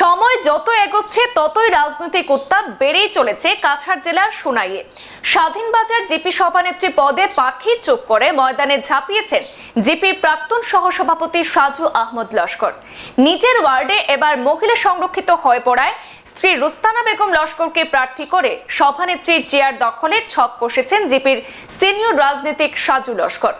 সময় যত এগোচ্ছে, ততই রাজনৈতিক উত্তাপ বেড়েই চলেছে কাছাড় জেলার সোনাইয়ে। স্বাধীন বাজার জিপি সভানেত্রী পদে পাখির চোখ করে ময়দানে ঝাঁপিয়েছেন জিপির প্রাক্তন সহসভাপতি সাজু আহমদ লস্কর। নিজের ওয়ার্ডে এবার মহিলা সংরক্ষিত হয়ে পড়ায় স্ত্রী রুস্তানা বেগম লস্করকে প্রার্থী করে সভানেত্রীর চেয়ার দখলের ছক কষেছেন জিপির সিনিয়র রাজনীতিক সাজু লস্কর।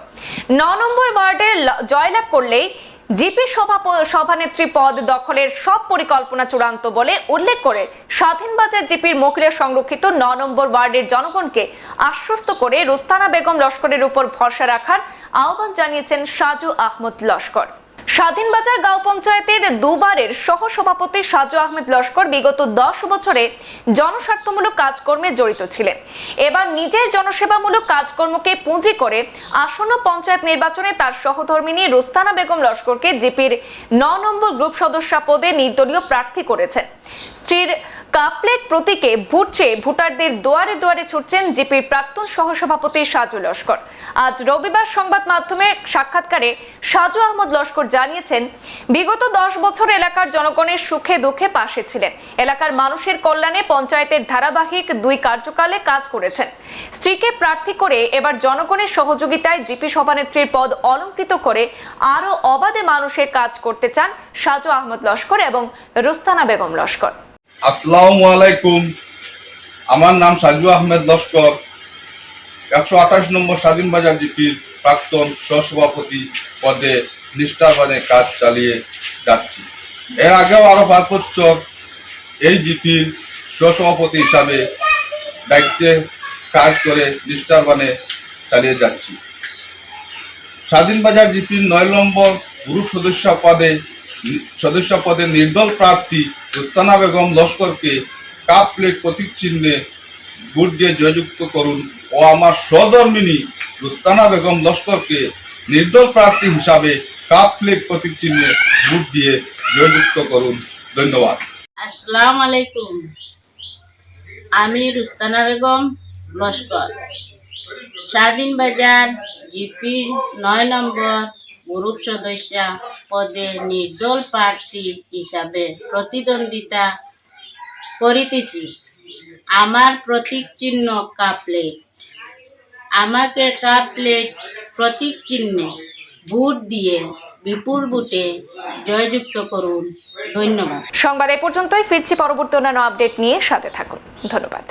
ন নম্বর ওয়ার্ডে জয়লাভ করলেই জিপি সভা সভানেত্রী পদ দখলের সব পরিকল্পনা চূড়ান্ত বলে উল্লেখ করে স্বাধীনবাজার জিপির মহিলা সংরক্ষিত ন নম্বর ওয়ার্ডের জনগণকে আশ্বস্ত করে রুস্তানা বেগম লস্করের উপর ভরসা রাখার আহ্বান জানিয়েছেন সাজু আহমদ লস্কর। স্বাধীনবাজার গাঁও পঞ্চায়েতের দুবারের সহসভাপতি সাজু আহমেদ লস্কর বিগত দশ বছরে জনস্বার্থমূলক কাজকর্মে জড়িত ছিলেন। এবার নিজের জনসেবামূলক কাজকর্মকে পুঁজি করে আসন্ন পঞ্চায়েত নির্বাচনে তার সহধর্মিনী রোস্তানা বেগম লস্করকে জিপির ন নম্বর গ্রুপ সদস্য পদে নির্দলীয় প্রার্থী করেছেন। স্ত্রীর কাপলেট প্রতীকে ভোট চেয়ে ভোটারদের দুয়ারে দুয়ারে ছুটছেন জিপির প্রাক্তন সহসভাপতি সাজু লস্কর। আজ রবিবার সংবাদ মাধ্যমে সাক্ষাৎকারে সাজু আহমদ লস্কর জানিয়েছেন বিগত দশ বছর এলাকার জনগণের সুখে দুঃখে পাশে ছিলেন। এলাকার মানুষের কল্যাণে পঞ্চায়েতের ধারাবাহিক দুই কার্যকালে কাজ করেছেন। স্ত্রীকে প্রার্থী করে এবার জনগণের সহযোগিতায় জিপি সভানেত্রীর পদ অলঙ্কৃত করে আরও অবাধে মানুষের কাজ করতে চান সাজু আহমদ লস্কর এবং রুস্তানা বেগম লস্কর। আসসালামু আলাইকুম। আমার নাম সাজু আহমেদ লস্কর। একশো আঠাশ নম্বর স্বাধীন বাজার জিপির প্রাক্তন সহসভাপতি পদে নিষ্ঠাবানে কাজ চালিয়ে যাচ্ছি। এর আগেও আরও পাঁচ বছর এই জিপির সহসভাপতি হিসাবে দায়িত্বে কাজ করে নিষ্ঠাবানে চালিয়ে যাচ্ছি। স্বাধীন বাজার জিপির নয় নম্বর গ্রুপ সদস্য পদে সদস্য পদে নির্দল প্রার্থী রুস্তানা বেগম লস্করকে কাপ প্লেট প্রতীক চিহ্নে ভোট দিয়ে জয়যুক্ত করুন ও আমার সহধর্মিনী রুস্তানা বেগম লস্করকে নির্দল প্রার্থী হিসাবে কাপ প্লেট প্রতীক চিহ্নে ভোট দিয়ে জয়যুক্ত করুন। ধন্যবাদ। আসসালাম আলাইকুম। আমি রুস্তানা বেগম লস্কর। স্বাধীন বাজার জিপির নয় নম্বর গ্রুপ সদস্য পদে নির্দল প্রার্থী হিসাবে প্রতিদ্বন্দ্বিতা করিতেছি। আমার প্রতীক চিহ্ন কাপলেট আমাকে কাপলেট প্রতীক চিহ্নে ভোট দিয়ে বিপুল ভোটে জয়যুক্ত করুন। ধন্যবাদ। সংবাদ এ পর্যন্তই। ফিরছি পরবর্তী অন্যান্য আপডেট নিয়ে সাথে থাকুন। ধন্যবাদ।